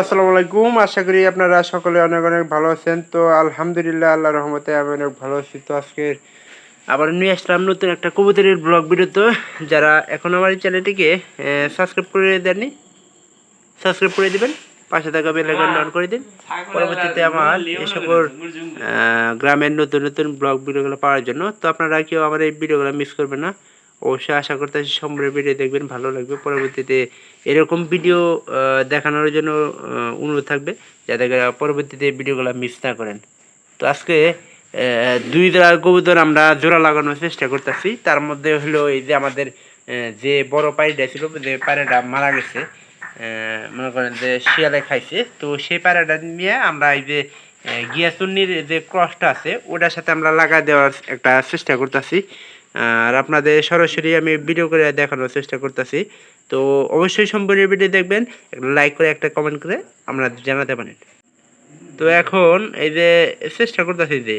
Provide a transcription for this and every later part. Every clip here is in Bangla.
আসসালামু আলাইকুম। আশা করি আপনারা সকলে অনেক অনেক ভালো আছেন। তো আলহামদুলিল্লাহ আল্লাহ রহমতে আমি অনেক ভালো আছি। তো আজকে আবার নিয়ে আসলাম নতুন একটা কবুতরের ব্লগ ভিডিও তো যারা এখন আমার এই চ্যানেলটিকে সাবস্ক্রাইব করে দেননি সাবস্ক্রাইব করে দিবেন। পাশে থাকা বেল আইকন অন করে দিন। পরবর্তীতে আমার এই সকল গ্রামের নতুন নতুন ব্লগ ভিডিওগুলো পাওয়ার জন্য। তো আপনারা কেউ আমার এই ভিডিওগুলো মিস করবেন না। অবশ্যই আশা করতেছি সম্পূর্ণ ভিডিও দেখবেন, ভালো লাগবে। পরবর্তীতে এরকম ভিডিও দেখানোর জন্য অনুরোধ থাকবে, যাতে করে পরবর্তীতে ভিডিওগুলো মিস না করেন। তো আজকে দুই জোড়া কবুতর আমরা জোড়া লাগানোর চেষ্টা করতেছি। তার মধ্যে হলো এই যে আমাদের যে বড় পায়রাটা ছিল, যে পায়রাটা মারা গেছে মনে করেন যে শিয়ালে খাইছে। তো সেই পায়রাটা নিয়ে আমরা এই যে গিয়াচুন্নির যে ক্রসটা আছে, ওটার সাথে আমরা লাগা দেওয়ার একটা চেষ্টা করতেছি। আর আপনাদের সরাসরি আমি ভিডিও করে দেখানোর চেষ্টা করতেছি। তো অবশ্যই সম্পূর্ণ ভিডিও দেখবেন লাইক করে, একটা কমেন্ট করে আমরা জানাতে পারেন। তো এখন এই যে চেষ্টা করতেছি যে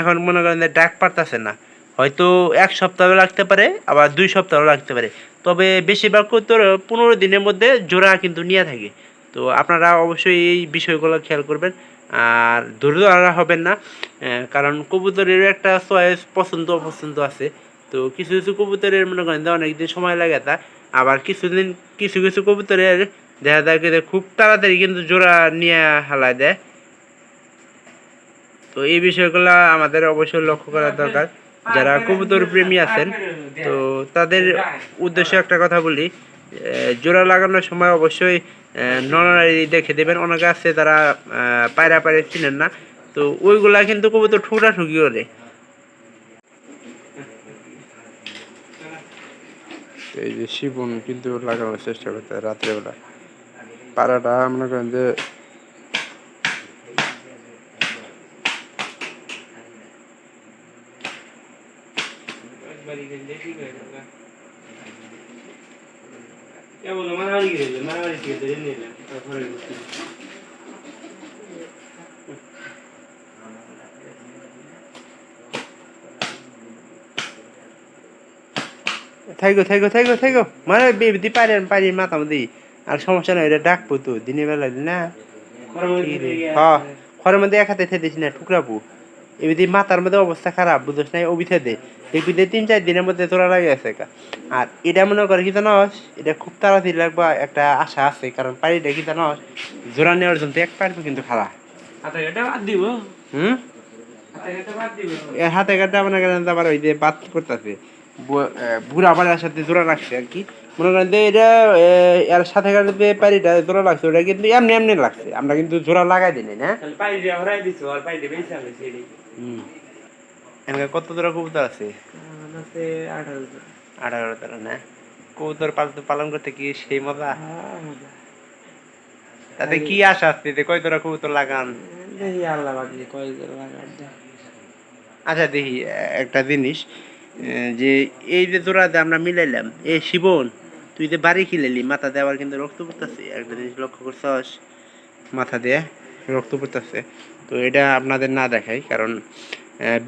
এখন মনে করেন যে ডাক পারতেছে না। হয়তো এক সপ্তাহ লাগতে পারে, আবার দুই সপ্তাহ লাগতে পারে। তবে বেশিরভাগ তো পনেরো দিনের মধ্যে জোড়া কিন্তু নিয়ে থাকে। তো আপনারা অবশ্যই এই বিষয়গুলো খেয়াল করবেন। আর ধৈর্য হারা হবেন না কারণ কবুতরের একটা চয়েস পছন্দ অপছন্দ আছে। তো কিছু কিছু কবুতরের মনে করেন যে অনেকদিন সময় লাগে তা আবার কিছুদিন, কিছু কিছু কবুতরের দেখা যায় যে খুব তাড়াতাড়ি কিন্তু জোড়া নিয়ে হালায় দেয়। তো এই বিষয়গুলো আমাদের অবশ্যই লক্ষ্য করা দরকার। যারা কবুতর প্রেমী আছেন, তো তাদের উদ্দেশ্যে একটা কথা বলি জোড়া লাগানোর সময় অবশ্যই আহ, নরনারী দেখে দেবেন। অনেকে আছে তারা পায়রা পায়রা চিনেন না। তো ওইগুলা কিন্তু কবুতর ঠুকরা ঠুকি করে। এই যে শিবন কিন্তু লাগানোর চেষ্টা করতে রাত্রেবেলা। পাড়াটা মনে করেন যে থাইগো থাইগো থাইগো থাইগো মানে বেবি পারি পারি মাথা মধ্যে আর সমস্যা নাই এটা ডাকবো তো দিনের বেলা না হ্যাঁ ঘরের মধ্যে না টুকরাবো এমনি মাথার মধ্যে অবস্থা খারাপ বুঝোস নাই অবিথে দে দেখবি তিন চার দিনের মধ্যে তোরা লাগে আছে আর এটা মনে করে কি জানোস? এটা খুব তাড়াতাড়ি লাগবে একটা আশা আছে কারণ পাড়িটা কি জানোস? জোড়া নেওয়ার জন্য এক পারবে কিন্তু হুম? হাতে কাটা মনে করেন আবার ওই যে বাদ করতেছে। বুড়া পাড়ার সাথে জোড়া রাখছে আর কি। মনে করেন যে এটা এর সাথে কাটে পাড়িটা জোড়া লাগছে ওটা কিন্তু এমনি এমনি লাগছে। আমরা কিন্তু জোড়া লাগাই দিই না? হুম। এখানে কত জোড়া কবুতর আছে? আঠারো জোড়া না? কবুতর পালন পালন করতে কি সেই মজা? তাতে কি আশা আছে যে কয় জোড়া কবুতর লাগান? আচ্ছা দেখি একটা জিনিস যে এই যে জোড়াতে আমরা মিলাইলাম এ শিবন তুই যে বাড়ি খিলালি মাথা দেওয়ার কিন্তু রক্ত পড়তেছে। একটা জিনিস লক্ষ্য করছস মাথা দিয়ে রক্ত পড়তেছে। তো এটা আপনাদের না দেখাই, কারণ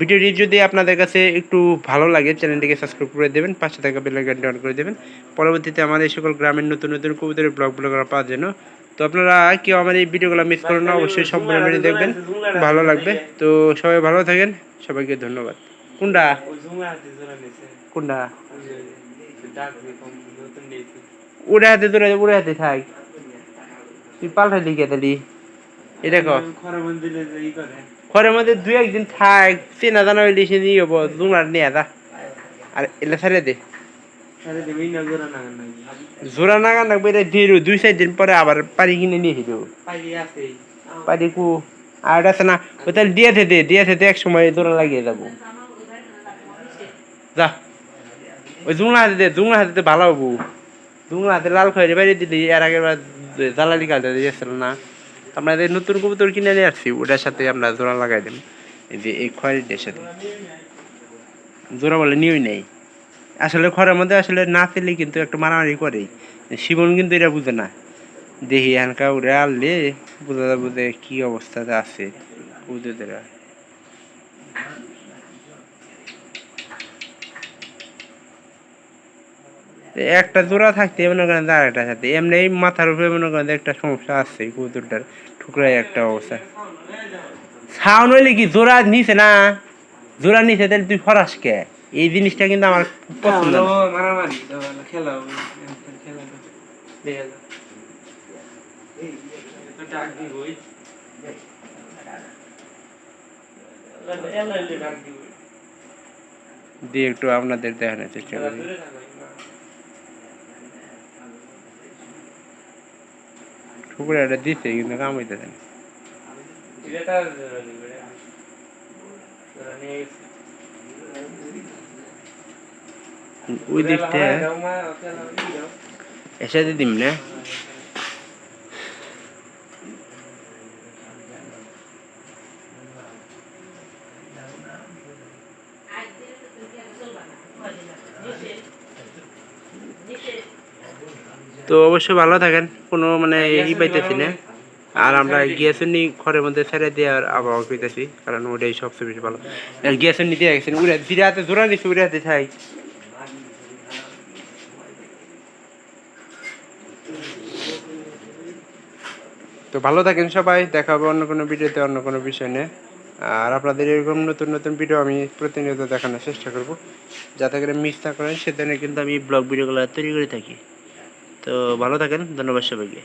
ভিডিওটি যদি আপনাদের কাছে একটু ভালো লাগে, চ্যানেলটিকে সাবস্ক্রাইব করে দেবেন, পাশে থাকা বেল আইকনটি অন করে দেবেন। পরবর্তীতে আমাদের সকল গ্রামের নতুন নতুন কবুতরের ব্লগগুলো পাওয়ার জন্য। তো আপনারা কেউ আমার এই ভিডিওগুলো মিস করেন না, অবশ্যই সম্পূর্ণ ভিডিও দেখবেন, ভালো লাগবে। তো সবাই ভালো থাকেন, সবাইকে ধন্যবাদ। কোনটা কোনটা উড়ে হাতে উড়ে হাতে থাক। তুই পাল্টা লিখে দিলি। মধ্যে দুই একদিন থাক চেনা জানা হইলে সে নিয়ে যাব জুমার নিয়ে যা। আর এলে ছেড়ে দে। জোড়া নাগা নাকবে এটা দিয়ে দুই চার দিন পরে আবার পারি কিনে নিয়ে এসে পারি কু। আর এটা আছে না দিয়ে দে দিয়ে দে এক সময় জোড়া লাগিয়ে যাব। যা। ওই হাতে দে হাতে ভালো হব। জুমলা হাতে লাল খয়ের বাইরে দিলি এর আগের বার জ্বালালি দিয়েছিল না। আমরা নতুন কবুতর কিনে নিয়ে আসছি, ওটার সাথে আমরা জোড়া লাগাই দেব। এই যে এই খয়েরিটার সাথে। জোড়া বলে নিয়েই নেই। আসলে খড়ের মধ্যে আসলে না পেলে কিন্তু একটু মারামারি করে। শিবন কিন্তু এটা বুঝে না। দেখি এখানকার উড়ে আনলে বোঝা যাবে যে কি অবস্থাতে আছে কবুতরেরা একটা জোড়া থাকতে মনে করেন যে আরেকটা সাথে এমনি এই মাথার উপরে মনে করেন একটা সমস্যা আছে কবুতরটার ঠুকরাই একটা অবস্থা। ছাউন হইলে কি জোড়া নিছে না? জোড়া নিছে তাহলে তুই ফরাস কে? এই জিনিসটা কিন্তু আমার পছন্দ খেলা দিয়ে একটু আপনাদের দেখানোর চেষ্টা করি। দূরে এটা দিচ্ছে দিছে কিন্তু কাম দেন ওই দিকটা দাও এসে দিম না? তো অবশ্যই ভালো থাকেন, কোনো মানে ই পাইতেছি না। আর আমরা গিয়েছেন ঘরের মধ্যে ছেড়ে দিয়ে আর আবহাওয়া পেতেছি কারণ ওটাই সবচেয়ে বেশি ভালো। গিয়েছেন নিতে গেছেন, উড়ে ফিরে হাতে জোড়া দিচ্ছে উড়ে হাতে ছাই তো ভালো থাকেন সবাই, দেখা হবে অন্য কোনো ভিডিওতে, অন্য কোনো বিষয় নিয়ে। আর আপনাদের এরকম নতুন নতুন ভিডিও আমি প্রতিনিয়ত দেখানোর চেষ্টা করব। যাতে করে মিস না করেন সেদিনে কিন্তু আমি ব্লগ ভিডিওগুলো তৈরি করে থাকি। তো ভালো থাকেন ধন্যবাদ সবাইকে।